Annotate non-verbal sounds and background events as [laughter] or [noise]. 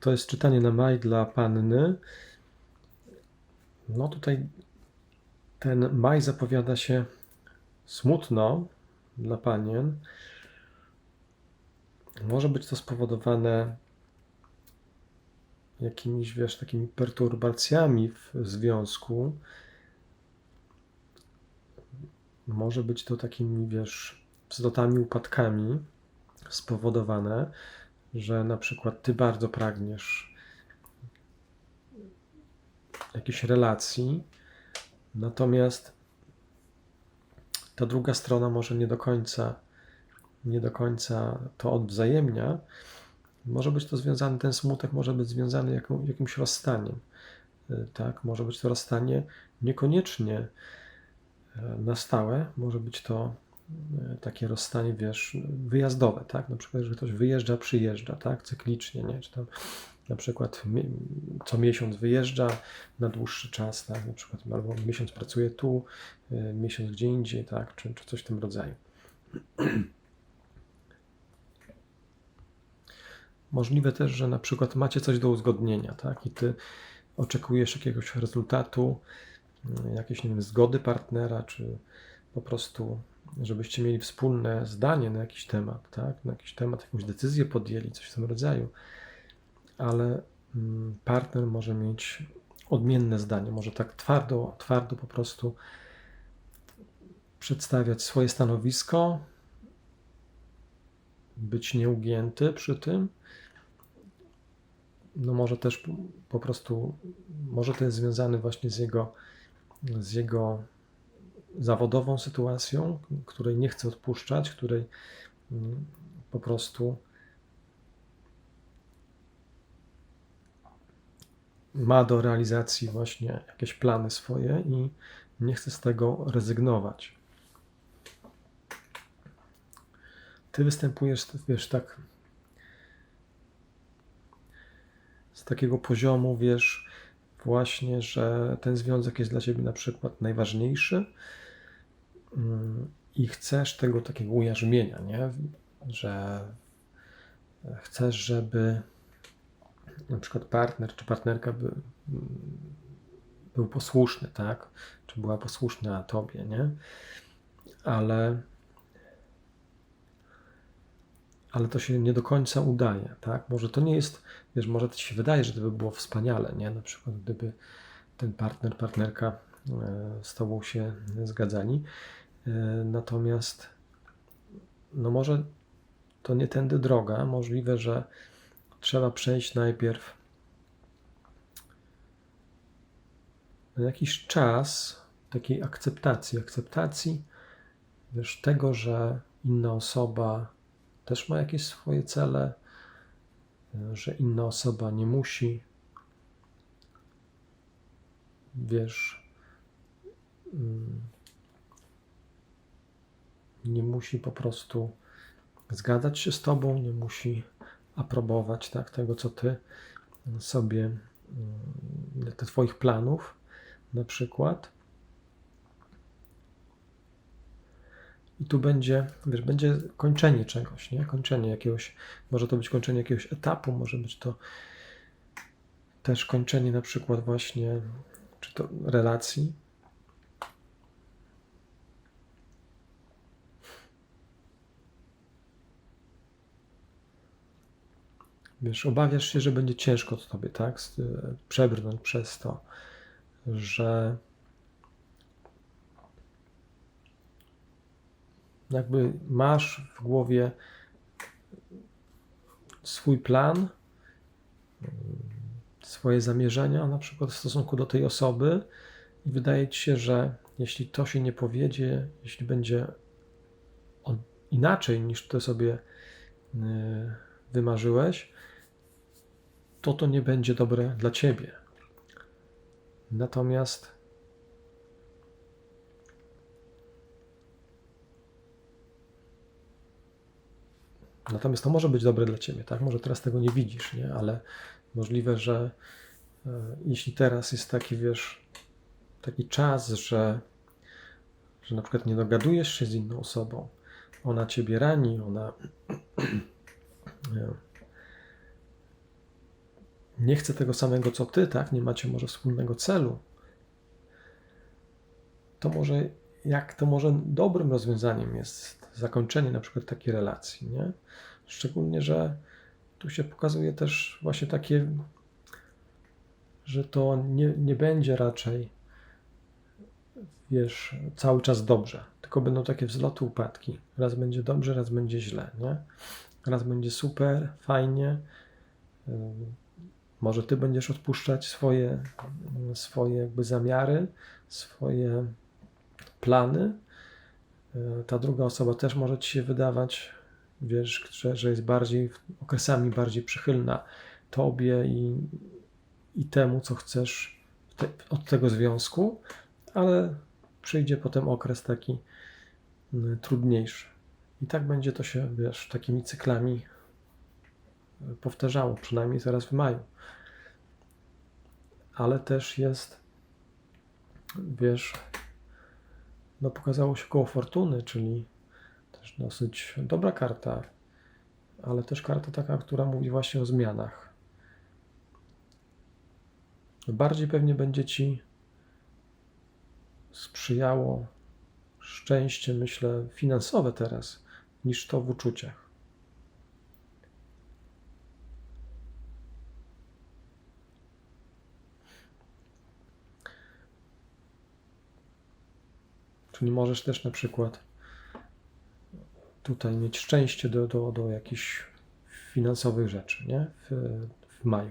To jest czytanie na maj dla panny. No tutaj ten maj zapowiada się smutno dla panien. Może być to spowodowane jakimiś, wiesz, takimi perturbacjami w związku. Może być to takimi, wiesz, wzlotami, upadkami spowodowane, że na przykład ty bardzo pragniesz jakiejś relacji, natomiast ta druga strona może nie do końca nie do końca to odwzajemnia, może być to związane, ten smutek może być związany jaką, jakimś rozstaniem. Tak? Może być to rozstanie niekoniecznie na stałe, może być to takie rozstanie, wiesz, wyjazdowe, tak? Na przykład, że ktoś wyjeżdża, przyjeżdża, tak? Cyklicznie, nie? Czy tam na przykład co miesiąc wyjeżdża na dłuższy czas, tak? Na przykład albo miesiąc pracuje tu, miesiąc gdzie indziej, tak? Czy, czy coś w tym rodzaju. [clears throat] Możliwe też, że na przykład macie coś do uzgodnienia, tak? I ty oczekujesz jakiegoś rezultatu, jakiejś, nie wiem, zgody partnera, czy po prostu, żebyście mieli wspólne zdanie na jakiś temat, tak? Na jakiś temat, jakąś decyzję podjęli, coś w tym rodzaju. Ale mm, partner może mieć odmienne zdanie, może tak twardo, twardo po prostu przedstawiać swoje stanowisko, być nieugięty przy tym. No może też po prostu, może to jest związane właśnie z jego, z jego zawodową sytuacją, której nie chce odpuszczać, której mm, po prostu ma do realizacji właśnie jakieś plany swoje i nie chce z tego rezygnować. ty występujesz, wiesz, tak z takiego poziomu, wiesz, właśnie, że ten związek jest dla ciebie na przykład najważniejszy i chcesz tego takiego ujarzmienia, nie? Że chcesz, żeby na przykład partner czy partnerka by, był posłuszny, tak? Czy była posłuszna tobie, nie? Ale ale to się nie do końca udaje, tak? Może to nie jest, wiesz, może to ci się wydaje, że to by było wspaniale, nie? Na przykład gdyby ten partner, partnerka e, z tobą się zgadzali. E, natomiast no może to nie tędy droga. Możliwe, że trzeba przejść najpierw jakiś czas takiej akceptacji, akceptacji wiesz, tego, że inna osoba też ma jakieś swoje cele, że inna osoba nie musi, wiesz, mm, nie musi po prostu zgadzać się z tobą, nie musi aprobować tak, tego, co ty sobie, mm, te twoich planów na przykład. I tu będzie, wiesz, będzie kończenie czegoś, nie? Kończenie jakiegoś, może to być kończenie jakiegoś etapu, może być to też kończenie na przykład właśnie, czy to relacji. Wiesz, obawiasz się, że będzie ciężko to tobie, tak? Przebrnąć przez to, że jakby masz w głowie swój plan, swoje zamierzenia, na przykład w stosunku do tej osoby, i wydaje ci się, że jeśli to się nie powiedzie, jeśli będzie inaczej niż ty sobie y, wymarzyłeś, to to nie będzie dobre dla ciebie. Natomiast Natomiast to może być dobre dla ciebie, tak? Może teraz tego nie widzisz, nie? Ale możliwe, że e, jeśli teraz jest taki, wiesz, taki czas, że, że na przykład nie dogadujesz się z inną osobą, ona ciebie rani, ona [clears throat] nie chce tego samego co ty, tak? Nie macie może wspólnego celu. To może, jak to może dobrym rozwiązaniem jest zakończenie na przykład takiej relacji, nie? Szczególnie, że tu się pokazuje też właśnie takie, że to nie, nie będzie raczej, wiesz, cały czas dobrze, tylko będą takie wzloty, upadki. Raz będzie dobrze, raz będzie źle, nie? Raz będzie super, fajnie. Może ty będziesz odpuszczać swoje, swoje jakby zamiary, swoje plany. Yy, Ta druga osoba też może ci się wydawać, wiesz, że, że jest bardziej, okresami bardziej przychylna tobie i, i temu, co chcesz te, od tego związku, ale przyjdzie potem okres taki y, trudniejszy. I tak będzie to się, wiesz, takimi cyklami powtarzało, przynajmniej zaraz w maju. Ale też jest, wiesz, no pokazało się koło fortuny, czyli też dosyć dobra karta, ale też karta taka, która mówi właśnie o zmianach. Bardziej pewnie będzie ci sprzyjało szczęście, myślę, finansowe teraz, niż to w uczuciach. Czyli możesz też na przykład tutaj mieć szczęście do, do, do jakichś finansowych rzeczy, nie? W, w maju.